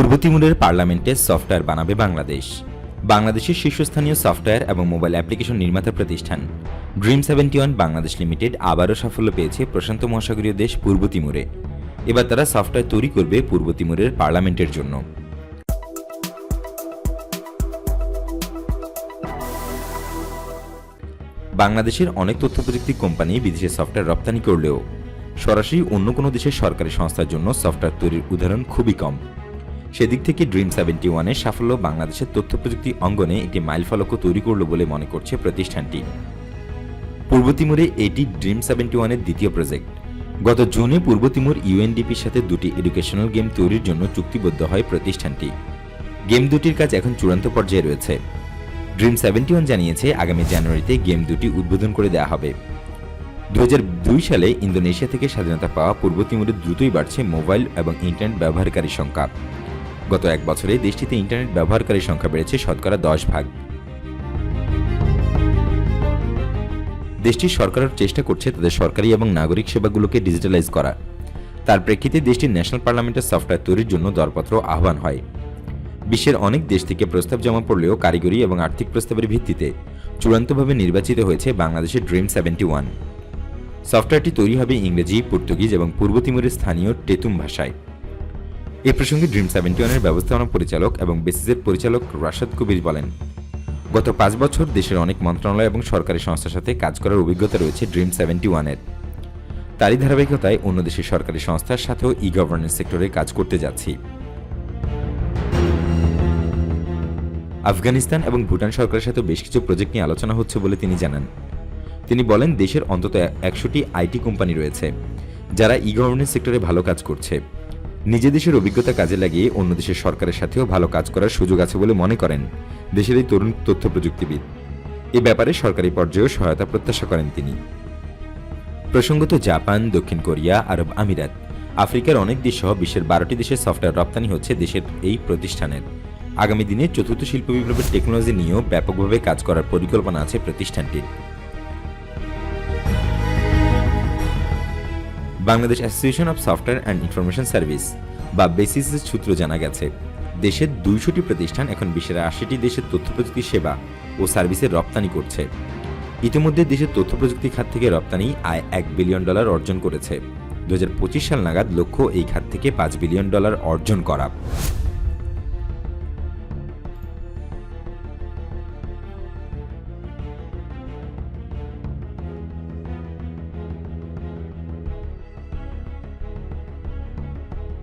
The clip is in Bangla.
পূর্ব তিমুরের পার্লামেন্টে সফটওয়্যার বানাবে বাংলাদেশ। বাংলাদেশের শীর্ষস্থানীয় সফটওয়্যার এবং মোবাইল অ্যাপ্লিকেশন নির্মাতা প্রতিষ্ঠান। Dream seventy one Bangladesh limited আবারও সাফল্য পেয়েছে প্রশান্ত মহাসাগরীয় দেশ পূর্ব তিমুরে এবার তারা সফটওয়্যার তৈরি করবে পূর্ব তিমুরের পার্লামেন্টের জন্য। বাংলাদেশের অনেক তথ্য প্রযুক্তি কোম্পানি বিদেশে সফটওয়্যার রপ্তানি করলেও সরাসরি অন্য কোনো দেশের সরকারি সংস্থার জন্য সফটওয়্যার তৈরির উদাহরণ খুবই কম। সেদিক থেকে ড্রিম সেভেন্টি ওয়ানের সাফল্য বাংলাদেশের তথ্য প্রযুক্তি অঙ্গনে একটি মাইলফলকও তৈরি করল বলে মনে করছে প্রতিষ্ঠানটি। পূর্ব তিমুরে এটি ড্রিম সেভেন্টি ওয়ানের দ্বিতীয় প্রজেক্ট গত জুনে পূর্ব তিমুর ইউএনডিপির সাথে দুটি এডুকেশনাল গেম তৈরির জন্য চুক্তিবদ্ধ হয় প্রতিষ্ঠানটি। গেম দুটির কাজ এখন চূড়ান্ত পর্যায়ে রয়েছে। ড্রিম সেভেন্টি ওয়ান জানিয়েছে আগামী জানুয়ারিতে গেম দুটি উদ্বোধন করে দেওয়া হবে। দু হাজার দুই সালে ইন্দোনেশিয়া থেকে স্বাধীনতা পাওয়া পূর্ব তিমুরে দ্রুতই বাড়ছে মোবাইল এবং ইন্টারনেট ব্যবহারকারীর সংখ্যা। গত এক বছরে দেশটিতে ইন্টারনেট ব্যবহারকারীর সংখ্যা বেড়েছে শতকরা দশ ভাগ। দেশটির সরকারের চেষ্টা করছে তাদের সরকারি এবং নাগরিক সেবাগুলোকে ডিজিটালাইজ করা। তার প্রেক্ষিতে দেশটির ন্যাশনাল পার্লামেন্টের সফটওয়্যার তৈরির জন্য দরপত্র আহ্বান হয়। বিশ্বের অনেক দেশ থেকে প্রস্তাব জমা পড়লেও কারিগরি এবং আর্থিক প্রস্তাবের ভিত্তিতে চূড়ান্তভাবে নির্বাচিত হয়েছে বাংলাদেশের ড্রিম সেভেন্টি ওয়ান। সফটওয়্যারটি তৈরি হবে ইংরেজি, পর্তুগিজ এবং পূর্ব তিমুরের স্থানীয় টেতুম ভাষায়। এ প্রসঙ্গে ড্রিম সেভেন্টি ওয়ানের ব্যবস্থাপনা পরিচালক এবং বেসিসের পরিচালক রাশাদ কবির বলেন, গত পাঁচ বছর দেশের অনেক মন্ত্রণালয় এবং সরকারি সংস্থার সাথে কাজ করার অভিজ্ঞতা রয়েছে ড্রিম সেভেন্টি ওয়ানের তারই ধারাবাহিকতায় অন্য দেশের সরকারি সংস্থার সাথেও ই গভর্নেন্স সেক্টরে কাজ করতে যাচ্ছি। আফগানিস্তান এবং ভুটান সরকারের সাথে বেশ কিছু প্রজেক্ট নিয়ে আলোচনা হচ্ছে বলে তিনি জানান। তিনি বলেন, দেশের অন্তত একশোটি আইটি কোম্পানি রয়েছে, যারা ই গভর্নেন্স সেক্টরে ভালো কাজ করছে। নিজে দেশের অভিজ্ঞতা কাজে লাগিয়ে অন্য দেশের সরকারের সাথেও ভালো কাজ করার সুযোগ আছে বলে মনে করেন দেশের এই তরুণ তথ্য প্রযুক্তিবিদ এ ব্যাপারে সরকারি পর্যায়েও সহায়তা প্রত্যাশা করেন তিনি। প্রসঙ্গত জাপান, দক্ষিণ কোরিয়া, আরব আমিরাত, আফ্রিকার অনেক দেশ সহ বিশ্বের বারোটি দেশের সফটওয়্যার রপ্তানি হচ্ছে দেশের এই প্রতিষ্ঠানের। আগামী দিনে চতুর্থ শিল্প বিপ্লবের টেকনোলজি নিয়েও ব্যাপকভাবে কাজ করার পরিকল্পনা আছে প্রতিষ্ঠানটির। Bangladesh association of software and information service বা বেসিসের সূত্র জানা গেছে, দেশের দুইশোটি প্রতিষ্ঠান এখন বিশ্বের আশিটি দেশের তথ্য প্রযুক্তি সেবা ও সার্ভিসের রপ্তানি করছে। ইতিমধ্যে দেশের তথ্য প্রযুক্তি খাত থেকে রপ্তানি আয় এক বিলিয়ন ডলার অর্জন করেছে। দু হাজার পঁচিশ সাল নাগাদ লক্ষ্য এই খাত থেকে পাঁচ বিলিয়ন ডলার অর্জন করা।